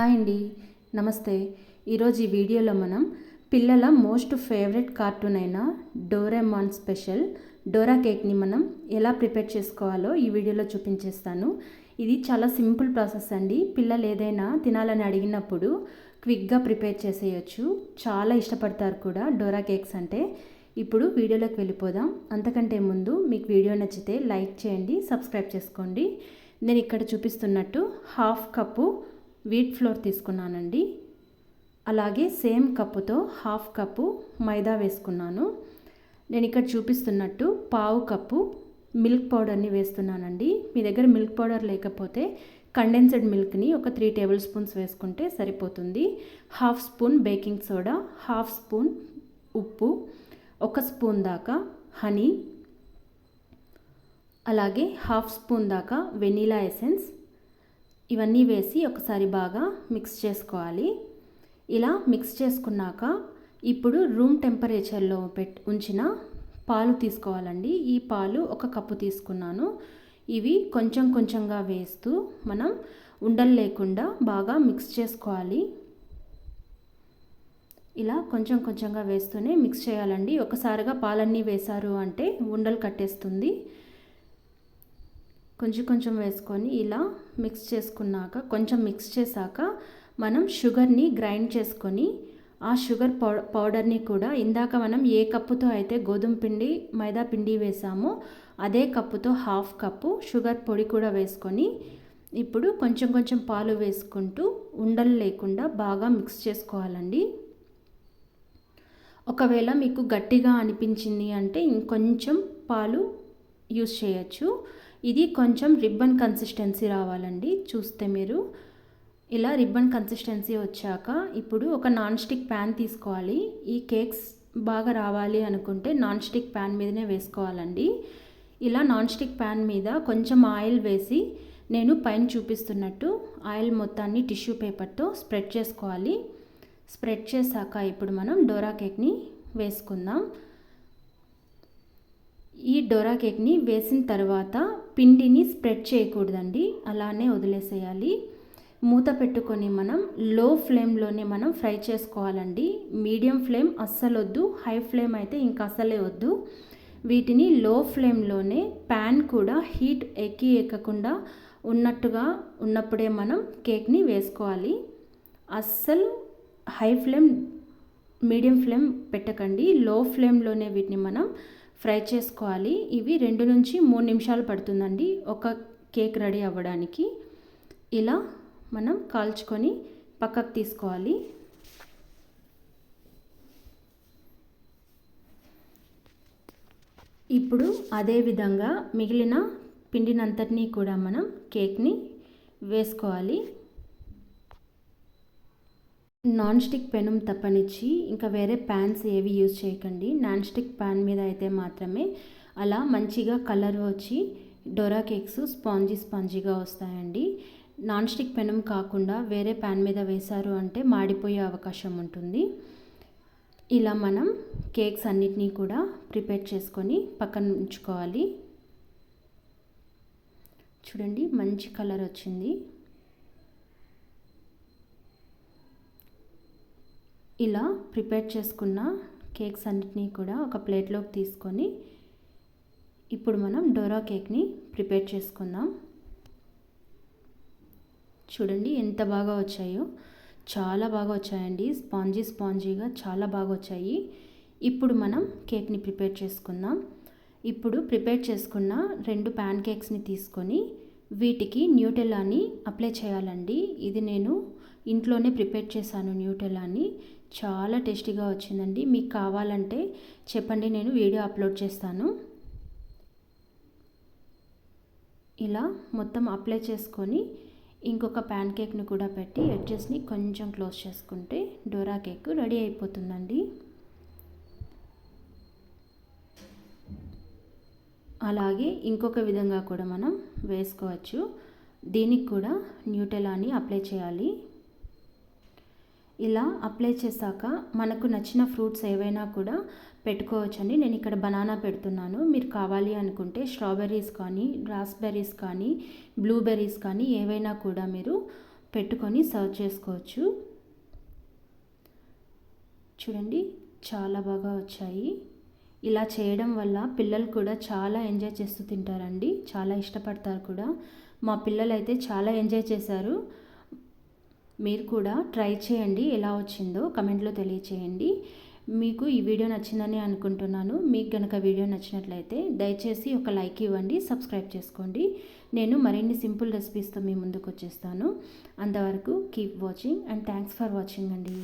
Hi అండి. నమస్తే. ఈరోజు ఈ వీడియోలో మనం పిల్లల మోస్ట్ ఫేవరెట్ కార్టూన్ అయిన డోరెమాన్ స్పెషల్ డోరా కేక్ని మనం ఎలా ప్రిపేర్ చేసుకోవాలో ఈ వీడియోలో చూపించేస్తాను. ఇది చాలా సింపుల్ ప్రాసెస్ అండి. పిల్లలు ఏదైనా తినాలని అడిగినప్పుడు క్విక్గా ప్రిపేర్ చేసేయచ్చు. చాలా ఇష్టపడతారు కూడా డోరా కేక్స్ అంటే. ఇప్పుడు వీడియోలోకి వెళ్ళిపోదాం. అంతకంటే ముందు మీకు వీడియో నచ్చితే లైక్ చేయండి సబ్స్క్రైబ్ చేసుకోండి. నేను ఇక్కడ చూపిస్తున్నట్టు హాఫ్ కప్పు వీట్ ఫ్లోర్ తీసుకున్నానండి. అలాగే సేమ్ కప్పుతో హాఫ్ కప్పు మైదా వేసుకున్నాను. నేను ఇక్కడ చూపిస్తున్నట్టు పావు కప్పు మిల్క్ పౌడర్ని వేస్తున్నానండి. మీ దగ్గర మిల్క్ పౌడర్ లేకపోతే కండెన్స్డ్ మిల్క్ని ఒక త్రీ టేబుల్ స్పూన్స్ వేసుకుంటే సరిపోతుంది. Half spoon baking soda half spoon ఉప్పు ఒక స్పూన్ దాకా హనీ అలాగే హాఫ్ స్పూన్ దాకా వెనీలా ఎసెన్స్ ఇవన్నీ వేసి ఒకసారి బాగా మిక్స్ చేసుకోవాలి. ఇలా మిక్స్ చేసుకున్నాక ఇప్పుడు రూమ్ టెంపరేచర్లో పెట్ ఉంచిన పాలు తీసుకోవాలండి. ఈ పాలు ఒక కప్పు తీసుకున్నాను. ఇవి కొంచెం కొంచెంగా వేస్తూ మనం ఉండలు లేకుండా బాగా మిక్స్ చేసుకోవాలి. ఇలా కొంచెం కొంచెంగా వేస్తూనే మిక్స్ చేయాలండి. ఒకసారిగా పాలన్నీ వేశారు అంటే ఉండలు కట్టేస్తుంది. కొంచెం కొంచెం వేసుకొని ఇలా మిక్స్ చేసుకున్నాక కొంచెం మిక్స్ చేశాక మనం షుగర్ని గ్రైండ్ చేసుకొని ఆ షుగర్ పౌ పౌడర్ని కూడా ఇందాక మనం ఏ కప్పుతో అయితే గోధుమ పిండి మైదా పిండి వేసామో అదే కప్పుతో హాఫ్ కప్పు షుగర్ పొడి కూడా వేసుకొని ఇప్పుడు కొంచెం కొంచెం పాలు వేసుకుంటూ ఉండలు లేకుండా బాగా మిక్స్ చేసుకోవాలండి. ఒకవేళ మీకు గట్టిగా అనిపించింది అంటే ఇంకొంచెం పాలు యూస్ చేయొచ్చు. ఇది కొంచెం రిబ్బన్ కన్సిస్టెన్సీ రావాలండి. చూస్తే మీరు ఇలా రిబ్బన్ కన్సిస్టెన్సీ వచ్చాక ఇప్పుడు ఒక నాన్ స్టిక్ ప్యాన్ తీసుకోవాలి. ఈ కేక్స్ బాగా రావాలి అనుకుంటే నాన్ స్టిక్ ప్యాన్ మీదనే వేసుకోవాలండి. ఇలా నాన్ స్టిక్ ప్యాన్ మీద కొంచెం ఆయిల్ వేసి నేను పైన చూపిస్తున్నట్టు ఆయిల్ మొత్తాన్ని టిష్యూ పేపర్తో స్ప్రెడ్ చేసుకోవాలి. స్ప్రెడ్ చేశాక ఇప్పుడు మనం డోరా కేక్ని వేసుకుందాం. ఈ డొరా కేక్ని వేసిన తర్వాత పిండిని స్ప్రెడ్ చేయకూడదండి. అలానే వదిలేసేయాలి. మూత పెట్టుకొని మనం లో ఫ్లేమ్లోనే మనం ఫ్రై చేసుకోవాలండి. మీడియం ఫ్లేమ్ అస్సలు వద్దు హై ఫ్లేమ్ అయితే ఇంకా అస్సలే వద్దు. వీటిని లో ఫ్లేమ్లోనే ప్యాన్ కూడా హీట్ ఎక్కి ఎక్కకుండా ఉన్నట్టుగా ఉన్నప్పుడే మనం కేక్ని వేసుకోవాలి. అస్సలు హై ఫ్లేమ్ మీడియం ఫ్లేమ్ పెట్టకండి. లో ఫ్లేమ్లోనే వీటిని మనం ఫ్రై చేసుకోవాలి. ఇవి రెండు నుంచి మూడు నిమిషాలు పడుతుందండి. ఒక కేక్ రెడీ అవ్వడానికి. ఇలా మనం కాల్చుకొని పక్కకు తీసుకోవాలి. ఇప్పుడు అదే విధంగా మిగిలిన పిండినంతటినీ కూడా మనం కేక్ని వేసుకోవాలి. నాన్ స్టిక్ పెనం తప్పనిచ్చి ఇంకా వేరే ప్యాన్స్ ఏవి యూజ్ చేయకండి. నాన్ స్టిక్ ప్యాన్ మీద అయితే మాత్రమే అలా మంచిగా కలర్ వచ్చి డోరా కేక్స్ స్పాంజీ స్పాంజీగా వస్తాయండి. నాన్ స్టిక్ పెనం కాకుండా వేరే ప్యాన్ మీద వేశారు అంటే మాడిపోయే అవకాశం ఉంటుంది. ఇలా మనం కేక్స్ అన్నిటినీ కూడా ప్రిపేర్ చేసుకొని పక్కన ఉంచుకోవాలి. చూడండి మంచి కలర్ వచ్చింది. ఇలా ప్రిపేర్ చేసుకున్న కేక్స్ అన్నిటినీ కూడా ఒక ప్లేట్లోకి తీసుకొని ఇప్పుడు మనం డోరా కేక్ని ప్రిపేర్ చేసుకుందాం. చూడండి ఎంత బాగా వచ్చాయో. చాలా బాగా వచ్చాయండి. స్పాంజీ స్పాంజీగా చాలా బాగా వచ్చాయి. ఇప్పుడు మనం కేక్ని ప్రిపేర్ చేసుకుందాం. ఇప్పుడు ప్రిపేర్ చేసుకున్న రెండు ప్యాన్ కేక్స్ని తీసుకొని వీటికి న్యూటెల్లాని అప్లై చేయాలండి. ఇది నేను ఇంట్లోనే ప్రిపేర్ చేశాను న్యూటెల్లాని. చాలా టేస్టీగా వచ్చిందండి. మీకు కావాలంటే చెప్పండి నేను వీడియో అప్లోడ్ చేస్తాను. ఇలా మొత్తం అప్లై చేసుకొని ఇంకొక ప్యాన్ కేక్ని కూడా పెట్టి ఎడ్జెస్ని కొంచెం క్లోజ్ చేసుకుంటే డోరా కేక్ రెడీ అయిపోతుందండి. అలాగే ఇంకొక విధంగా కూడా మనం వేసుకోవచ్చు. దీనికి కూడా న్యూటెలాని అప్లై చేయాలి. ఇలా అప్లై చేశాక మనకు నచ్చిన ఫ్రూట్స్ ఏవైనా కూడా పెట్టుకోవచ్చండి. నేను ఇక్కడ బనానా పెడుతున్నాను. మీరు కావాలి అనుకుంటే స్ట్రాబెర్రీస్ కానీ రాస్బెర్రీస్ కానీ బ్లూబెర్రీస్ కానీ ఏవైనా కూడా మీరు పెట్టుకొని సర్వ్ చేసుకోవచ్చు. చూడండి చాలా బాగా వచ్చాయి. ఇలా చేయడం వల్ల పిల్లలు కూడా చాలా ఎంజాయ్ చేస్తూ తింటారండి. చాలా ఇష్టపడతారు కూడా. మా పిల్లలు అయితే చాలా ఎంజాయ్ చేశారు. మీరు కూడా ట్రై చేయండి. ఎలా వచ్చిందో కమెంట్లో తెలియచేయండి. మీకు ఈ వీడియో నచ్చిందని అనుకుంటున్నాను. మీకు కనుక వీడియో నచ్చినట్లయితే దయచేసి ఒక లైక్ ఇవ్వండి సబ్స్క్రైబ్ చేసుకోండి. నేను మరిన్ని సింపుల్ రెసిపీస్తో మీ ముందుకు వచ్చేస్తాను. అంతవరకు keep watching and thanks for watching అండి.